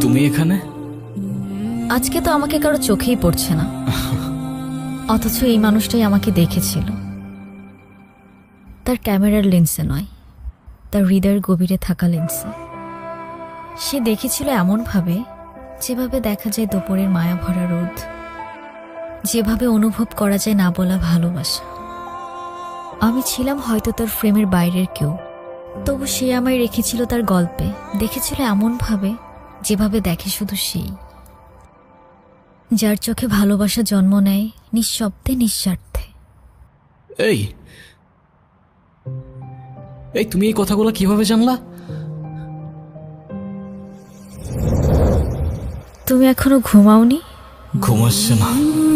তুমি এখানে? আজকে তো আমাকে কারও চোখেই পড়ছে না। অথচ এই মানুষটাই আমাকে দেখেছিল। তার ক্যামেরার লেন্সে নয়, তার হৃদয়ের গভীরে থাকা লেন্সে। সে দেখেছিল এমনভাবে, যেভাবে দেখা যায় দুপুরের মায়া ভরা রোদ, যেভাবে অনুভব করা যায় না বলা ভালোবাসা। আমি ছিলাম হয়তো তার ফ্রেমের বাইরের কেউ। তবু সে আমায় রেখেছিল তার গল্পে। দেখেছিল এমনভাবে যেভাবে দেখে শুধু সেই। যার চোখে ভালোবাসা জন্ম নেয় নিঃশব্দে নিঃস্বার্থে। এই! এই তুমি এই কথাগুলো কীভাবে জানলা? তুমি এখনও ঘুমাওনি? ঘুমাচ্ছে না।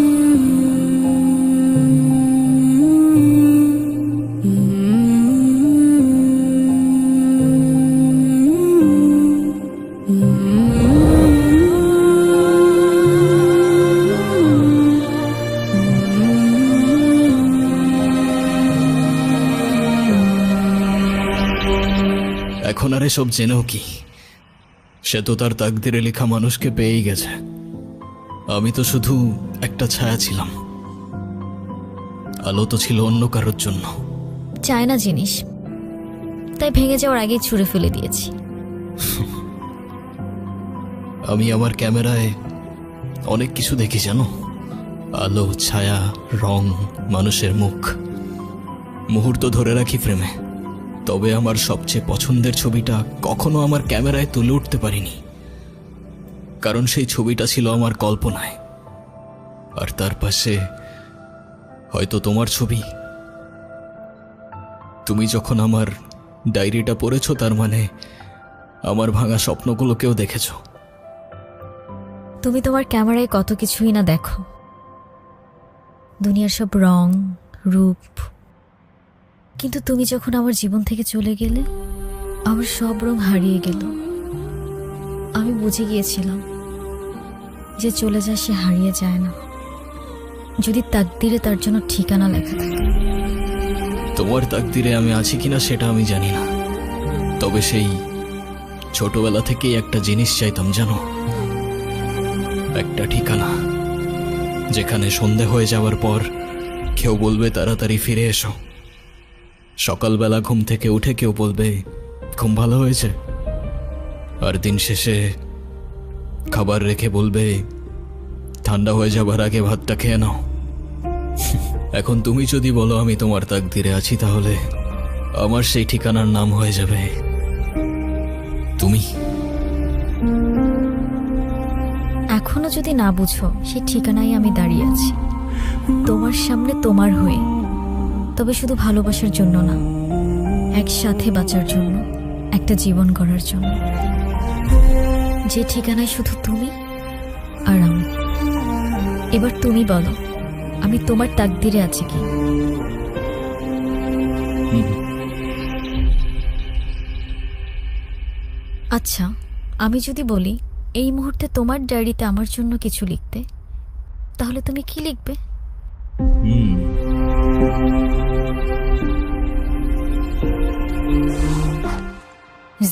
এখন আর এসব জেনেও কি? সে তো তার তাকদিরে লেখা মানুষকে পেয়েই গেছে। আমি তো শুধু একটা ছায়া ছিলাম। আলো তো ছিল অন্য কারোর জন্য। চায় না জিনিস। তাই ভেঙে যাওয়ার আগেই ছুঁড়ে ফেলে দিয়েছি। আমি আমার ক্যামেরায় অনেক কিছু দেখি জানো? আলো ছায়া রং মানুষের মুখ। মুহূর্ত ধরে রাখি ফ্রেমে। তবে আমার সবচেয়ে পছন্দের ছবিটা কখনো আমার ক্যামেরায় তুলে উঠতে পারিনি। কারণ সেই ছবিটা ছিল আমার কল্পনায়। আর তার পাশে হয়তো তোমার ছবি। তুমি যখন আমার ডায়েরিটা পড়েছো, তার মানে আমার ভাঙা স্বপ্নগুলোকেও দেখেছ। তুমি তোমার ক্যামেরায় কত কিছুই না দেখো। দুনিয়ার সব রং, রূপ কিন্তু তুমি যখন আমার জীবন থেকে চলে গেলে, আমার সব রং হারিয়ে গেল। আমি বুঝে গিয়েছিলাম যে চলে যায় সে হারিয়ে যায় না। যদি তাকদিরে তার জন্য ঠিকানা লেখা থাকে। তোমার তাকদিরে আমি আছি কিনা সেটা আমি জানি না। তবে সেই ছোটবেলা থেকেই একটা জিনিস চাইতাম, জানো? একটা ঠিকানা, যেখানে সন্ধে হয়ে যাওয়ার পর কেউ বলবে, তাড়াতাড়ি ফিরে এসো। সকালবেলা ঘুম থেকে উঠে কেউ বলবে, ঘুম ভালো হয়েছে? আর দিন শেষে খাবার রেখে বলবে, ঠান্ডা হয়ে যাবার আগে ভাতটা খেয়ে নাও। এখন তুমি যদি বলো, আমি তোমার তাকদিরে আছি, তাহলে আমার সেই ঠিকানার নাম হয়ে যাবে। তুমি? এখনও যদি না বুঝো, সে ঠিকানায় আমি দাঁড়িয়ে আছি। তোমার সামনে তোমার হয়ে। তবে শুধু ভালোবাসার জন্য না, একসাথে বাঁচার জন্য, একটা জীবন গড়ার জন্য। যে ঠিকানায় শুধু তুমি আর আমি। এবার তুমি বলো, আমি তোমার তাকদিরে আছি কি? আচ্ছা আমি যদি বলি, এই মুহূর্তে তোমার ডায়েরিতে আমার জন্য কিছু লিখতে, তাহলে তুমি কি লিখবে?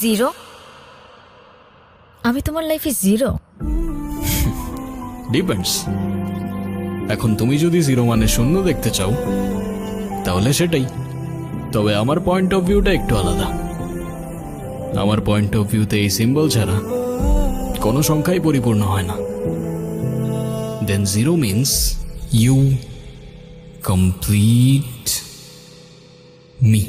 জিরো আমি তোমার লাইফে জিরো ডিপেন্ডস এখন তুমি যদি জিরো মানে শূন্য দেখতে চাও, তাহলে সেটাই। তবে আমার পয়েন্ট অফ ভিউটা একটু আলাদা। আমার পয়েন্ট অফ ভিউতে এই সিম্বল ছাড়া কোনো সংখ্যাই পরিপূর্ণ হয় না। Then zero means you complete me